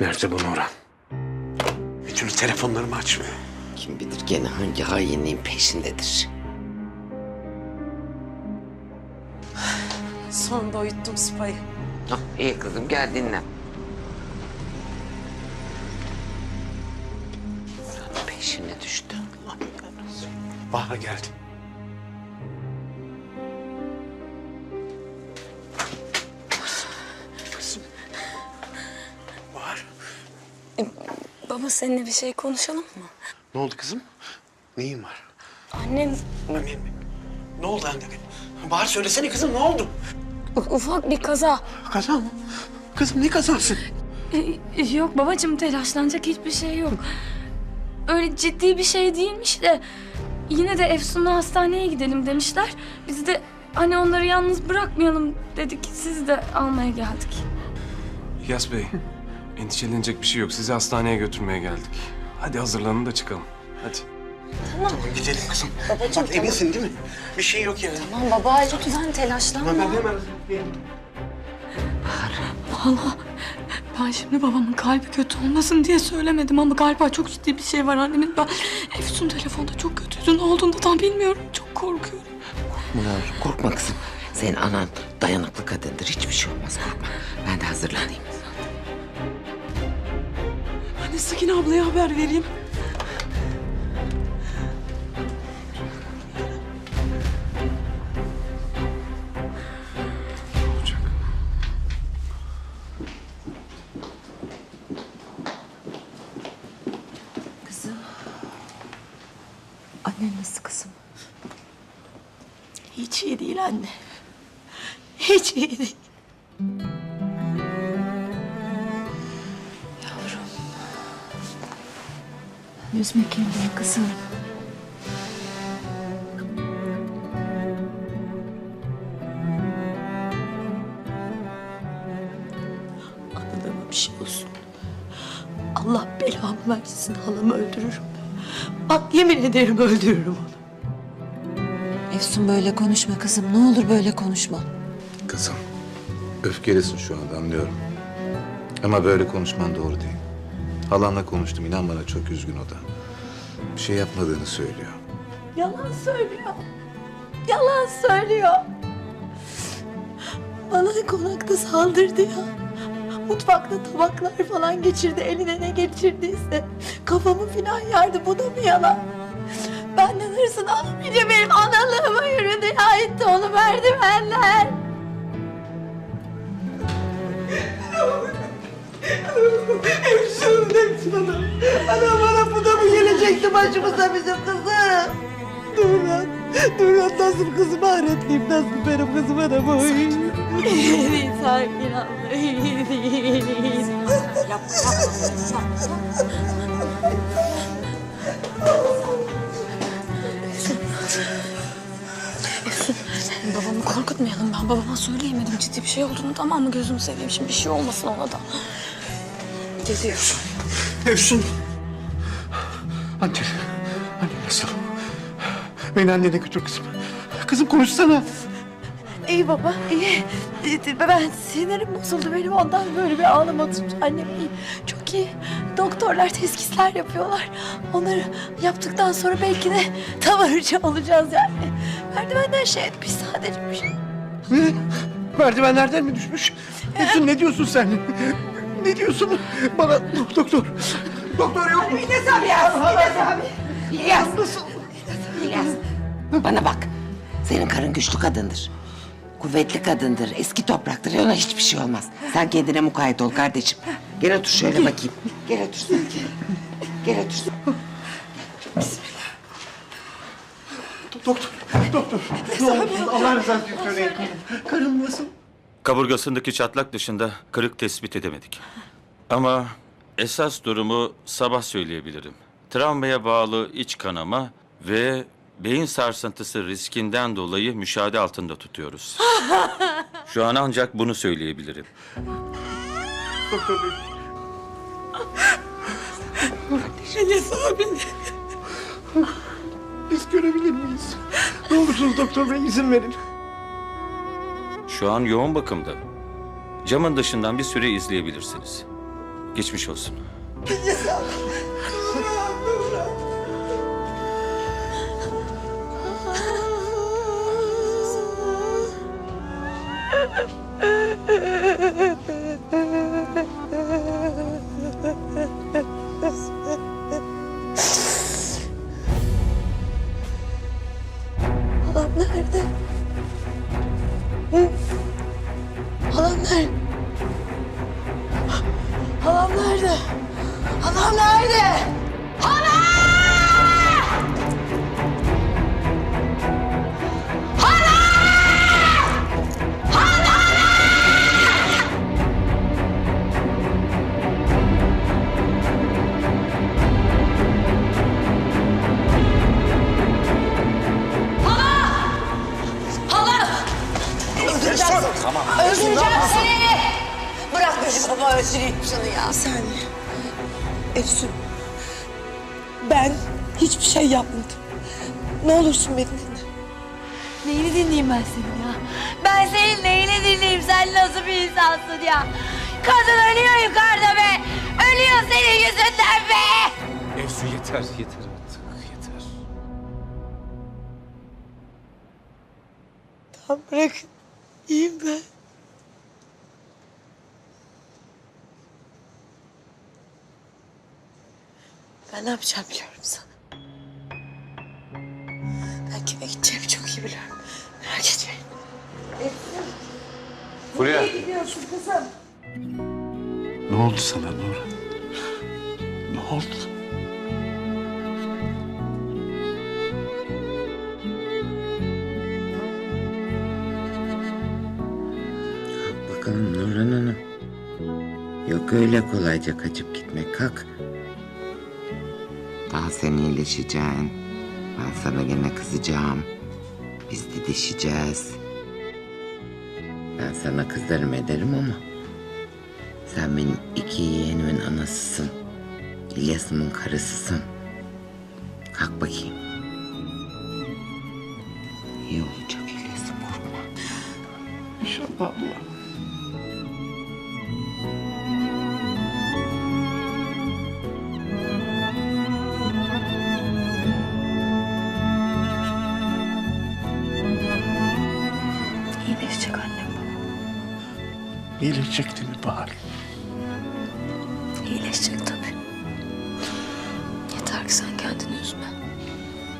Nerede bu Nurhan? Bir türlü telefonlarımı açmıyor. Kim bilir gene hangi hainliğin peşindedir. Sonunda uyuttum sıpayı. Ah, iyi kızım gel dinle. Buranın peşine düştü. Bahar geldi. Baba seninle bir şey konuşalım mı? Ne oldu kızım? Neyin var? Annem Anne, ne oldu anne? Bahar söylesene kızım ne oldu? u- ufak bir kaza. Kaza mı? Kızım ne kazası? Ee, Yok babacığım telaşlanacak hiçbir şey yok. Öyle ciddi bir şey değilmiş de yine de Efsun'la hastaneye gidelim demişler. Biz de hani onları yalnız bırakmayalım dedik. Sizi de almaya geldik. İlyas Bey, endişelenecek bir şey yok. Sizi hastaneye götürmeye geldik. Hadi hazırlanın da çıkalım. Hadi. Tamam gidelim kızım. Babacığım Bak, eminsin değil mi? Bir şey yok yani. Tamam baba lütfen telaşlanma. Ben hemen Valla ben şimdi babamın kalbi kötü olmasın diye söylemedim ama galiba çok ciddi bir şey var annemin. Ben Efsun telefonda çok kötüydü. Ne olduğunu da tam bilmiyorum. Çok korkuyorum. Nur korkma kızım. Senin anan dayanıklı kadındır. Hiçbir şey olmaz korkma. Ben de hazırlanayım. Ben de Sakin ablaya haber vereyim. Kızım. Annen nasıl kızım? Hiç iyi değil anne. Hiç iyi değil. Üzme kendini kızım. Anladığıma bir şey olsun. Allah belamı versin halamı öldürürüm. Bak yemin ederim öldürürüm onu. Efsun böyle konuşma kızım. Ne olur böyle konuşma. Kızım, öfkelisin şu anda anlıyorum. Ama böyle konuşman doğru değil. Halanla konuştum, inan bana çok üzgün o da. Bir şey yapmadığını söylüyor. Yalan söylüyor. Yalan söylüyor. Bana konakta saldırdı ya. Mutfakta tabaklar falan geçirdi. Eline ne geçirdiyse. Kafamı falan yardı. Bu da mı yalan? Benden hırsını alamayınca benim analığıma yürüdü. Ya etti onu merdivenler. Ana bana bu da mı gelecekti başımıza bizim kızım? Nurhan, Nurhan nasıl kızımı öğreteyim, nasıl benim kızıma da bu? İyi değil sakin abla. iyi değil. Babamı korkutmayalım. Ben babama söyleyemedim ciddi bir şey olduğunu tamam mı? Gözümü seveyim şimdi bir şey olmasın ona da. Gidiyor. Efsun. Anne. Anne nasıl? Beni annene götür kızım. Kızım konuşsana. İyi baba, iyi. Ben sinirim bozuldu benim ondan böyle bir ağlama tuttu. Annem iyi, çok iyi. Doktorlar teskisler yapıyorlar. Onları yaptıktan sonra belki de tavarıcı olacağız yani. Merdivenden şey etmiş sadece bir şey. Ne? Merdivenlerden mi düşmüş? Efsun ne diyorsun sen? Ne diyorsun? Bana doktor. Doktor yok mu? İlyas. İlyas. Bana bak. Senin karın güçlü kadındır. Kuvvetli kadındır. Eski topraktır. Ona hiçbir şey olmaz. Sen kendine mukayyet ol kardeşim. Gel otur şöyle bakayım. Gel otur sen. Gel, gel otur sen. Doktor. Doktor. Ne olursun Allah rızası için söyleyin. Karım nasıl? Kaburgasındaki çatlak dışında kırık tespit edemedik. Ama esas durumu sabah söyleyebilirim. Travmaya bağlı iç kanama ve beyin sarsıntısı riskinden dolayı müşahede altında tutuyoruz. Şu an ancak bunu söyleyebilirim. Doktor bey. Enes abi. Biz görebilir miyiz? Ne olursunuz doktor bey izin verin. Şu an yoğun bakımda. Camın dışından bir süre izleyebilirsiniz. Geçmiş olsun. Halam Öldüreceğim seni! Bırak beni baba öldüreyim şunu ya. Bir saniye. Efsun. Ben hiçbir şey yapmadım. Ne olursun beni dinle. Neyini dinleyeyim ben senin ya? Ben senin neyini dinleyeyim? Sen nasıl bir insansın ya? Kadın ölüyor yukarıda be! Ölüyor senin yüzünden be! Efsun yeter, yeter artık, yeter. Tamam bırakın. İyiyim ben. Ben ne yapacağım biliyorum sana. Ben kime gideceğimi çok iyi biliyorum. Merak etmeyin. Fulya. Ne oldu sana Nura? Ne oldu? Yok öyle kolayca kaçıp gitmek. Kalk. Daha sen iyileşeceksin. Ben sana gene kızacağım. Biz didişeceğiz. Ben sana kızarım ederim ama... Sen benim iki yeğenimin anasısın. İlyas'ımın karısısın. Kalk bakayım. İyi olacak İlyas'ım korkma. İnşallah Allah.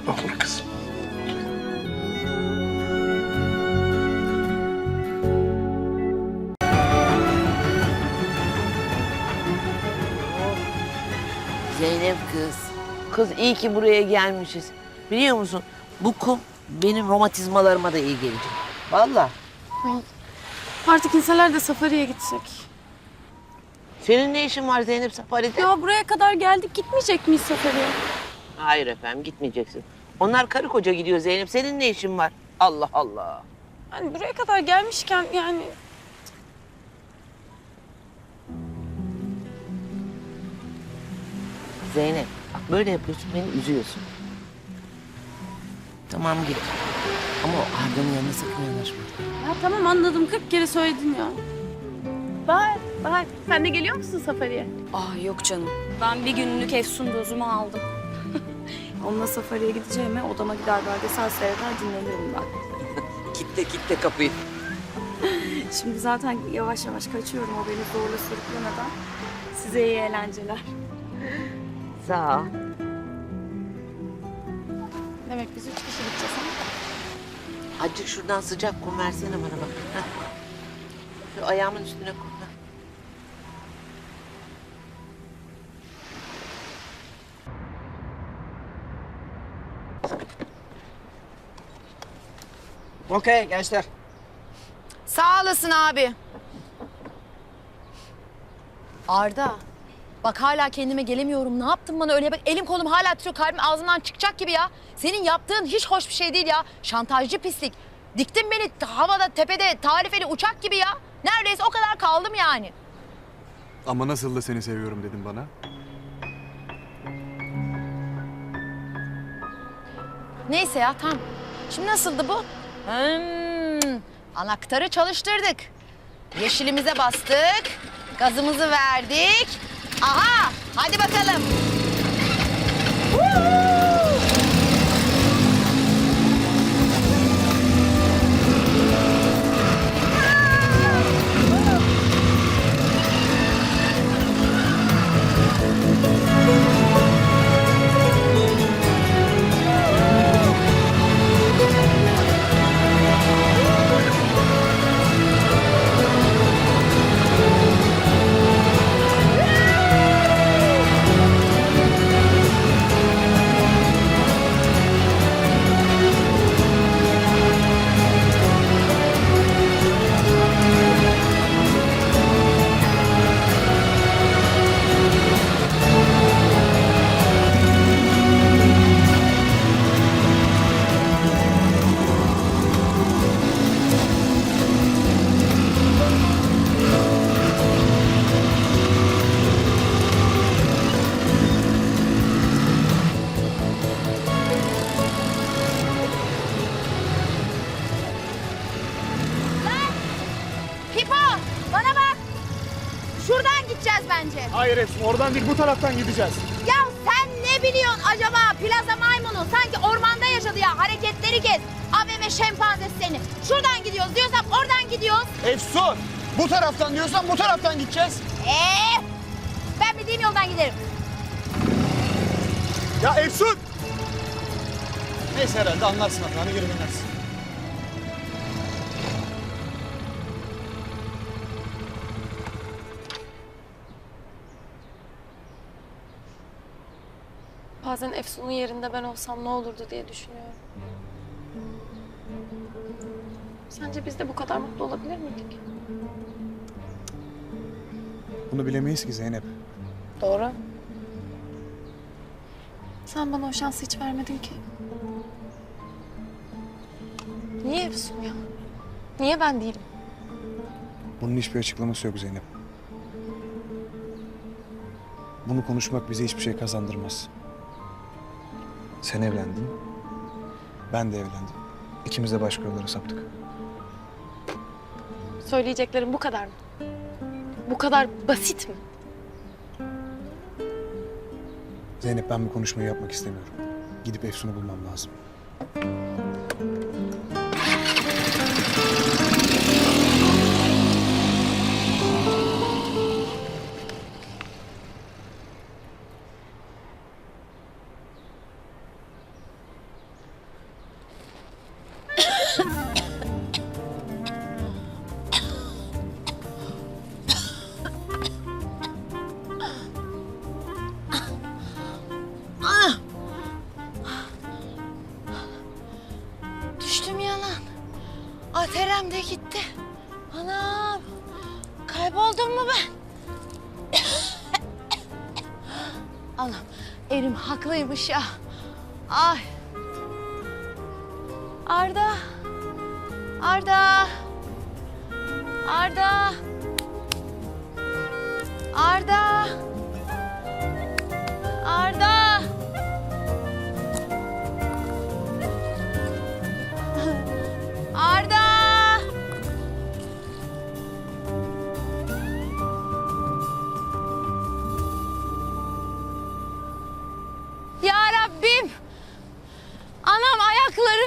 Olur kızım. Zeynep kız. Kız iyi ki buraya gelmişiz. Biliyor musun? Bu kum benim romatizmalarıma da iyi gelecek. Vallahi. Artık insanlar da safariye gitsek. Senin ne işin var Zeynep Safari'de? Ya buraya kadar geldik gitmeyecek miyiz safariye? Hayır efendim gitmeyeceksin. Onlar karı koca gidiyor Zeynep. Senin ne işin var? Allah Allah. Hani buraya kadar gelmişken yani Zeynep bak böyle yapıyorsun beni üzüyorsun. Tamam git. Ama o Arda'nın yanına sakın yanaşma. Ya tamam anladım 40 kere söyledin ya. Bahar, Bahar sen de geliyor musun safariye? Ah yok canım. Ben bir günlük Efsun dozumu aldım. Onunla safariye gideceğime odama gider belgesel seyreder dinlenirim ben. Kitle kitle kapıyı. Şimdi zaten yavaş yavaş kaçıyorum o beni zorla sürüklemeden. Size iyi eğlenceler. Sağ ol. Demek biz üç kişi gideceğiz ha? Azıcık şuradan sıcak kum versene bana bak. Heh. Şu ayağımın üstüne kum. Okey gençler. Sağ olasın abi. Arda. Bak hala kendime gelemiyorum. Ne yaptın bana öyle? Bak elim kolum hala titriyor. Kalbim ağzımdan çıkacak gibi ya. Senin yaptığın hiç hoş bir şey değil ya. Şantajcı pislik. Diktin beni havada tepede tarifeli uçak gibi ya. Neredeyse o kadar kaldım yani. Ama nasıl da seni seviyorum dedim bana. Neyse ya tamam. Şimdi nasıldı bu? Hmm, anahtarı çalıştırdık. Yeşilimize bastık. Gazımızı verdik. Aha! Hadi bakalım. Bence. Hayır Efsun oradan değil bu taraftan gideceğiz. Ya sen ne biliyorsun acaba plaza maymunu? Sanki ormanda yaşadı ya hareketleri kes. AVM şempanzesi seni. Şuradan gidiyoruz diyorsam oradan gidiyoruz. Efsun bu taraftan diyorsan bu taraftan gideceğiz. Ee, ben bildiğim yoldan giderim. Ya Efsun! Neyse herhalde anlarsın hatanı geri dönersin. Bazen Efsun'un yerinde ben olsam ne olurdu diye düşünüyorum. Sence biz de bu kadar mutlu olabilir miydik? Bunu bilemeyiz ki Zeynep. Doğru. Sen bana o şansı hiç vermedin ki. Niye Efsun ya? Niye ben değilim? Bunun hiçbir açıklaması yok Zeynep. Bunu konuşmak bize hiçbir şey kazandırmaz. Sen evlendin. Ben de evlendim. İkimiz de başka yollara saptık. Söyleyeceklerim bu kadar mı? Bu kadar basit mi? Zeynep ben bu konuşmayı yapmak istemiyorum. Gidip Efsun'u bulmam lazım. Aterem de gitti. Anam. Kayboldum mu ben? Anam. Erim haklıymış ya. Ay. Arda. Arda. Arda. Arda.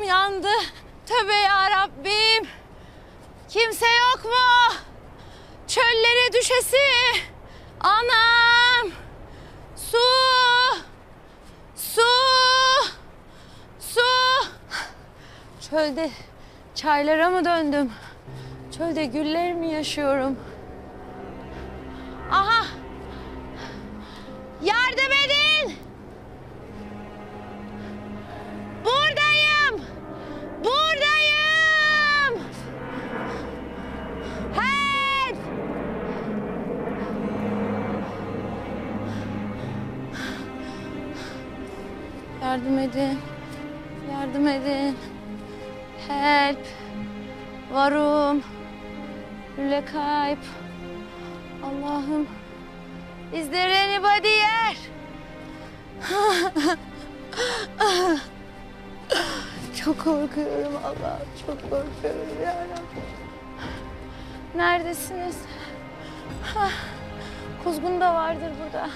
Ayaklarım yandı. Tövbe ya Rabbim. Kimse yok mu? Çöllere düşesi. Anam! Su! Su! Su! Çölde çaylara mı döndüm? Çölde güller mi yaşıyorum? Yardım edin. Yardım edin. Help. Varum. Lüle kayıp. Allah'ım. Is there anybody here? çok korkuyorum Allah'ım. Çok korkuyorum ya. Neredesiniz? Kuzgun da vardır burada.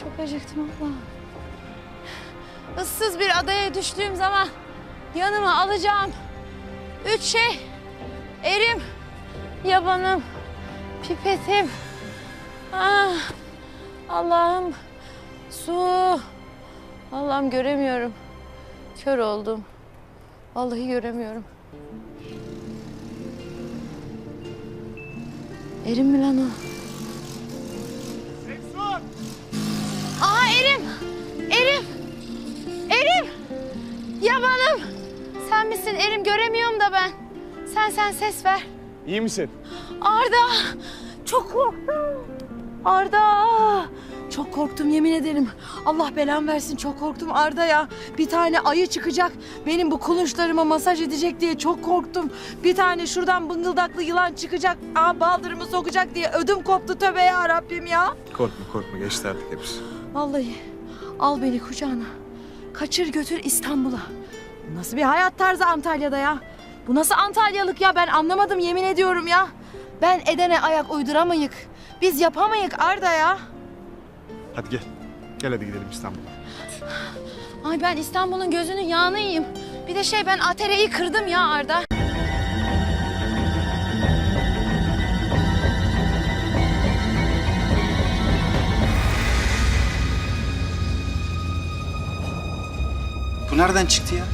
Çok acıktım Allah. Issız bir adaya düştüğüm zaman yanıma alacağım üç şey. Erim, yabanım, pipetim. Ah, Allah'ım su. Allah'ım göremiyorum. Kör oldum. Vallahi göremiyorum. Erim mi lan o? Aa! Erim! Yabanım! Sen misin Erim? Göremiyorum da ben. Sen sen ses ver. İyi misin? Arda! Çok korktum. Arda! Çok korktum yemin ederim. Allah belamı versin çok korktum Arda ya. Bir tane ayı çıkacak. Benim bu kulunçlarıma masaj edecek diye çok korktum. Bir tane şuradan bıngıldaklı yılan çıkacak. Aa baldırımı sokacak diye ödüm koptu tövbe ya Rabbim ya. Korkma korkma geçti artık hepsi. Vallahi al beni kucağına. Kaçır götür İstanbul'a. Bu Nasıl bir hayat tarzı Antalya'da ya? Bu nasıl Antalyalık ya ben anlamadım yemin ediyorum ya. Ben edene ayak uyduramayık. Biz yapamayık Arda ya. Hadi gel. Gel hadi gidelim İstanbul'a. Ay ben İstanbul'un gözünün yağını yiyeyim. Bir de şey ben ATR'yi kırdım ya Arda. Bu nereden çıktı ya?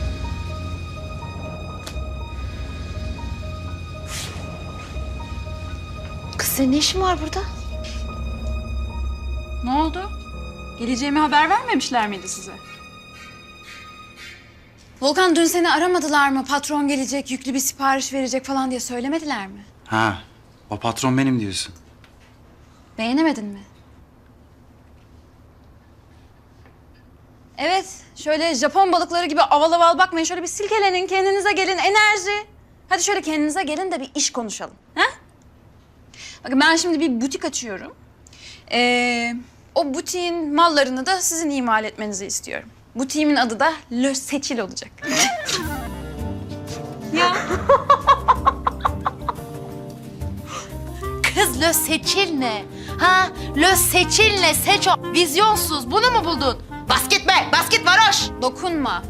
Kız senin ne işin var burada? Ne oldu? Geleceğimi haber vermemişler miydi size? Volkan dün seni aramadılar mı? Patron gelecek, yüklü bir sipariş verecek falan diye söylemediler mi? Ha, o patron benim diyorsun. Beğenemedin mi? Evet, şöyle Japon balıkları gibi aval aval bakmayın. Şöyle bir silkelenin, kendinize gelin, enerji. Hadi şöyle kendinize gelin de bir iş konuşalım. Ha? Bakın ben şimdi bir butik açıyorum. Ee, o butiğin mallarını da sizin imal etmenizi istiyorum. Butiğimin adı da Le Seçil olacak. ya. Kız Le Seçil ne? Ha? Le Seçil ne? Seç o. Vizyonsuz. Bunu mu buldun? Basket be. Basket varoş. Dokunma.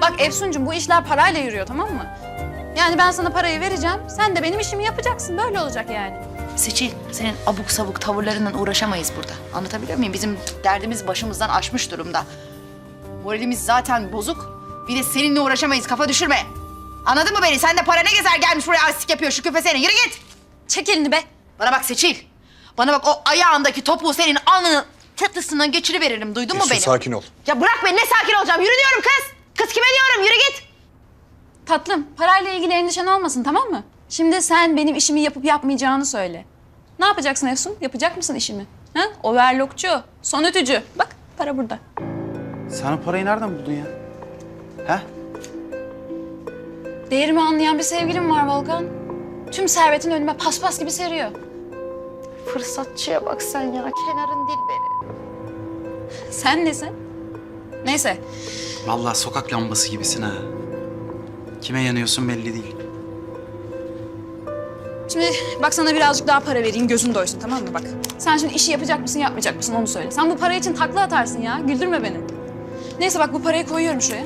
Bak Efsuncuğum bu işler parayla yürüyor tamam mı? Yani ben sana parayı vereceğim. Sen de benim işimi yapacaksın. Böyle olacak yani. Seçil, senin abuk sabuk tavırlarından uğraşamayız burada. Anlatabiliyor muyum? Bizim derdimiz başımızdan aşmış durumda. Moralimiz zaten bozuk. Bir de seninle uğraşamayız. Kafa düşürme. Anladın mı beni? Sen de para ne gezer gelmiş buraya artistik yapıyor şu küfe seni. Yürü git. Çek elini be. Bana bak Seçil. Bana bak o ayağındaki topuğu senin alnının tıtlısından geçiriveririm. Duydun mu beni? sakin ol. Ya bırak beni ne sakin olacağım. Yürü diyorum kız. Kız kime diyorum? Yürü git. Tatlım parayla ilgili endişen olmasın tamam mı? Şimdi sen benim işimi yapıp yapmayacağını söyle. Ne yapacaksın Efsun? Yapacak mısın işimi? Ha? Overlockçu, son ütücü. Bak para burada. Sen o parayı nereden buldun ya? Ha? Değerimi anlayan bir sevgilim var Volkan. Tüm servetin önüme paspas gibi seriyor. Fırsatçıya bak sen ya. Kenarın dil beni. Sen nesin? Neyse Vallahi sokak lambası gibisin ha. Kime yanıyorsun belli değil. Şimdi bak sana birazcık daha para vereyim gözün doysun tamam mı bak. Sen şimdi işi yapacak mısın yapmayacak mısın onu söyle. Sen bu para için takla atarsın ya güldürme beni. Neyse bak bu parayı koyuyorum şuraya.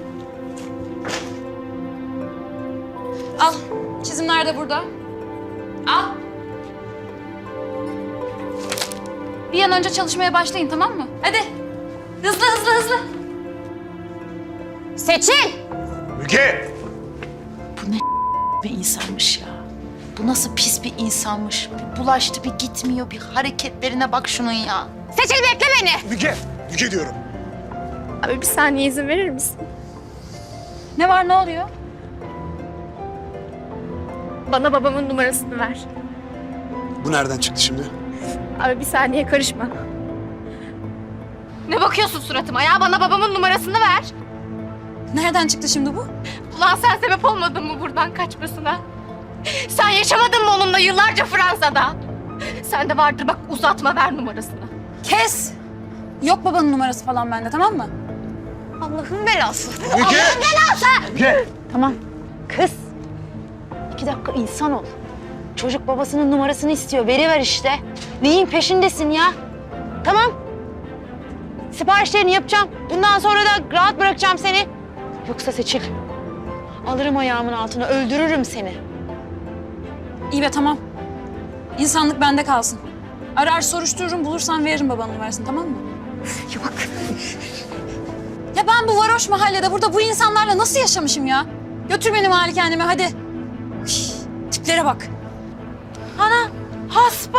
Al çizimler de burada. Al. Bir an önce çalışmaya başlayın tamam mı? Hadi. Hızlı hızlı hızlı. Seçil. Müge! bir insanmış ya. Bu nasıl pis bir insanmış. Bir bulaştı bir gitmiyor. Bir hareketlerine bak şunun ya. Seçil bekle beni. Müge! Müge diyorum. Abi bir saniye izin verir misin? Ne var ne oluyor? Bana babamın numarasını ver. Bu nereden çıktı şimdi? Abi bir saniye karışma. Ne bakıyorsun suratıma ya? Bana babamın numarasını ver. Nereden çıktı şimdi bu? Ulan sen sebep olmadın mı buradan kaçmasına? Sen yaşamadın mı onunla yıllarca Fransa'da? Sen de vardır bak uzatma ver numarasını. Kes. Yok babanın numarası falan bende tamam mı? Allah'ın belası. Müge! Müge! Tamam. Kız. İki dakika insan ol. çocuk babasının numarasını istiyor. Veriver işte. Neyin peşindesin ya? Tamam. Siparişlerini yapacağım. Bundan sonra da rahat bırakacağım seni. Yoksa seçil. Alırım ayağımın altına, öldürürüm seni. İyi be tamam. İnsanlık bende kalsın. Arar soruştururum bulursam veririm babanın numarasını tamam mı? Yok. Ya ben bu varoş mahallede burada bu insanlarla nasıl yaşamışım ya? Götür beni malikaneme hadi. Tiplere bak. Ana, haspa.